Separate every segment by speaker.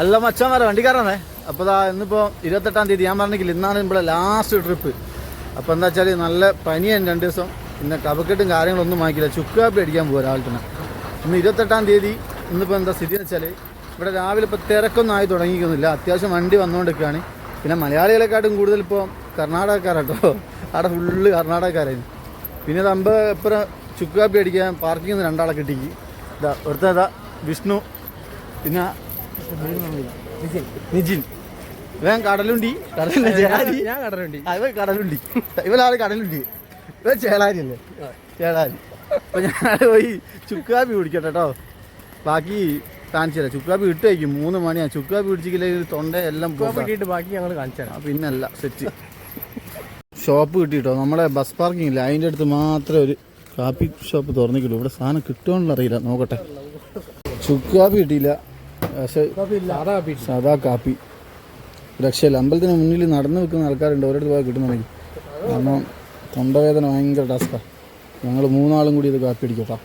Speaker 1: അല്ല മച്ചാൻ വണ്ടിക്കാരാണേ അപ്പോൾ ഇതാ ഇന്നിപ്പോൾ ഇരുപത്തെട്ടാം തീയതി ഞാൻ പറഞ്ഞെങ്കിൽ ഇന്നാണ് ഇവിടെ ലാസ്റ്റ് ട്രിപ്പ് അപ്പോൾ എന്താ വെച്ചാൽ നല്ല പനിയാണ് രണ്ട് ദിവസം. പിന്നെ കപക്കെട്ടും കാര്യങ്ങളൊന്നും വാങ്ങിക്കില്ല. ചുക്കാപ്പി അടിക്കാൻ പോകും രാവിലെ ഇന്ന് ഇരുപത്തെട്ടാം തീയതി ഇന്നിപ്പോൾ എന്താ സ്ഥിതി എന്ന് വെച്ചാൽ ഇവിടെ രാവിലെ ഇപ്പോൾ തിരക്കൊന്നും ആയി തുടങ്ങിക്കുന്നില്ല അത്യാവശ്യം വണ്ടി വന്നുകൊണ്ടിരിക്കുകയാണ് പിന്നെ മലയാളികളെക്കാട്ടും കൂടുതൽ ഇപ്പോൾ കർണാടകക്കാരാട്ടോ. അവിടെ ഫുള്ള് കർണാടകക്കാരായിരുന്നു. പിന്നെ അമ്പ എപ്പുറം ചുക്കാപ്പി അടിക്കാൻ പാർക്കിങ്ങിൽ നിന്ന് രണ്ടാളെ കിട്ടിക്ക്. ഇതാ ഒരുത്തേതാ വിഷ്ണു. പിന്നെ നിജിൻ. ഇവൻ കടലുണ്ടി. കടലുണ്ടി. ചേലാരി
Speaker 2: ഞാൻ കടലുണ്ടി.
Speaker 1: ഇവൻ കടലുണ്ടി. ഇവനാണ് കടലുണ്ടി. ഇവൻ ചേലാരി അല്ലേ? ചേലാരി അപ്പൊ ഞാൻ പോയി ചുക്കാപ്പി കുടിക്കട്ടെ കേട്ടോ ബാക്കി കാണിച്ചു തരാം. ചുക്കാപ്പി ഇട്ട് വയ്ക്കും മൂന്ന് മണിയാണ് ചുക്കാപ്പി പിടിച്ചില്ലെങ്കിൽ തൊണ്ട എല്ലാം പോകാം
Speaker 2: ബാക്കി ഞങ്ങൾ കാണിച്ചാ
Speaker 1: പിന്നല്ല സെറ്റ്. ഷോപ്പ് കിട്ടിട്ടോ? നമ്മളെ ബസ് പാർക്കിംഗ് ഇല്ല? അതിന്റെ അടുത്ത് മാത്രമേ ഒരു കാപ്പി ഷോപ്പ് തുറന്നിട്ടുള്ളൂ. ഇവിടെ സാധനം കിട്ടുമെന്നുള്ള അറിയില്ല. നോക്കട്ടെ. ചുക്കാപ്പി കിട്ടിയില്ല. പക്ഷെ
Speaker 2: സാധാ കാപ്പി.
Speaker 1: രക്ഷയില്ല. അമ്പലത്തിന് മുന്നിൽ നടന്നു വെക്കുന്ന ആൾക്കാരുണ്ട്. ഒരിടത്ത് പോയി കിട്ടുന്നുണ്ടെങ്കിൽ കാരണം തൊണ്ടവേദന ഭയങ്കര ടാസ്കാണ് ഞങ്ങൾ മൂന്നാളും കൂടി ഇത് കാപ്പി അടിക്കട്ടോ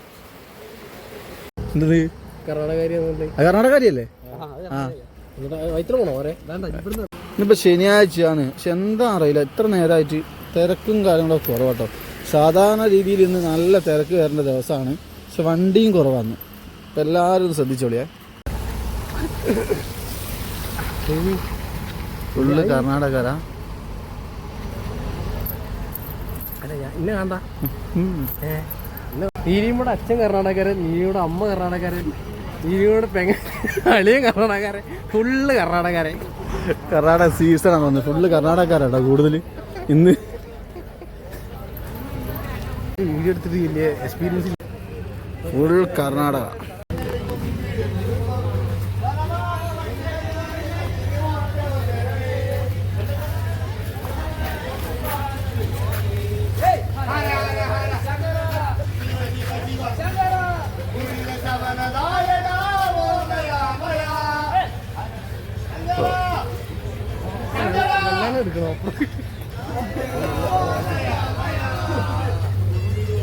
Speaker 1: എന്തത്? കർണാടകാരിയല്ലേ ആ ഇന്നിപ്പോൾ ശനിയാഴ്ചയാണ്. പക്ഷെ എന്താ അറിയില്ല. ഇത്ര നേരമായിട്ട് തിരക്കും കാര്യങ്ങളൊക്കെ കുറവാട്ടോ സാധാരണ രീതിയിൽ ഇന്ന് നല്ല തിരക്ക് വരേണ്ട ദിവസമാണ്. പക്ഷെ വണ്ടിയും കുറവാണ് എല്ലാവരും ശ്രദ്ധിച്ചോളിയേ. ഫുള്ള്
Speaker 2: ഞാൻ ഇന്നെ കണ്ട. അച്ഛൻ കർണാടകരൻ നീരിയുടെ അമ്മ കർണാടകരൻ നീരിയുടെ പെങ്ങ അളിയും കർണാടകരൻ ഫുള്ള് കർണാടകരൻ
Speaker 1: കർണാടക സീസൺ ആണ് വന്നത് ഫുള്ള് കർണാടകക്കാരാട്ടോ കൂടുതൽ ഇന്ന്
Speaker 2: വീഡിയോ എടുത്തിട്ട് വലിയ എക്സ്പീരിയൻസ്
Speaker 1: ഫുൾ കർണാടക.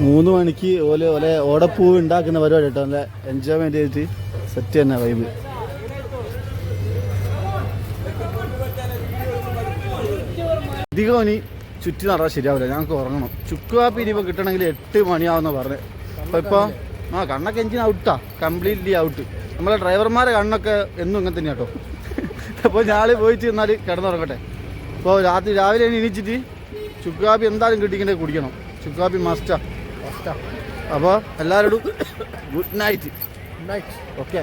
Speaker 1: മൂന്ന് മണിക്ക് ഓലെ ഓലെ ഓടപ്പൂവ് ഉണ്ടാക്കുന്ന പരിപാടി കേട്ടോ. നല്ല എൻജോയ്മെന്റ് ചെയ്തിട്ട് സെറ്റ് തന്നെ വൈബ് അധികം ഇനി ചുറ്റി നടന്നാൽ ശരിയാവില്ല. ഞങ്ങൾക്ക് ഉറങ്ങണം. ചുക്കുവാപ്പി ഇനിയിപ്പോൾ കിട്ടണമെങ്കിൽ എട്ട് മണിയാവുന്ന പറഞ്ഞത്. അപ്പൊ ഇപ്പോൾ ആ കണ്ണൊക്കെ എഞ്ചിൻ ഔട്ടാ കംപ്ലീറ്റ്ലി ഔട്ട് നമ്മളെ ഡ്രൈവർമാരെ കണ്ണൊക്കെ എന്നും ഇങ്ങനെ തന്നെയാ കേട്ടോ അപ്പോൾ ഞാൻ പോയിട്ട് എന്നാൽ കിടന്നുറങ്ങട്ടെ. അപ്പോൾ രാത്രി രാവിലെ എണീച്ചിട്ട് ചുക്കാപ്പി എന്തായാലും കിട്ടിക്കണ്ടേ കുടിക്കണം. ചുക്കാപ്പി മസ്റ്റാ മസ്റ്റാ അപ്പോൾ എല്ലാവരോടും good night good
Speaker 2: night
Speaker 1: okay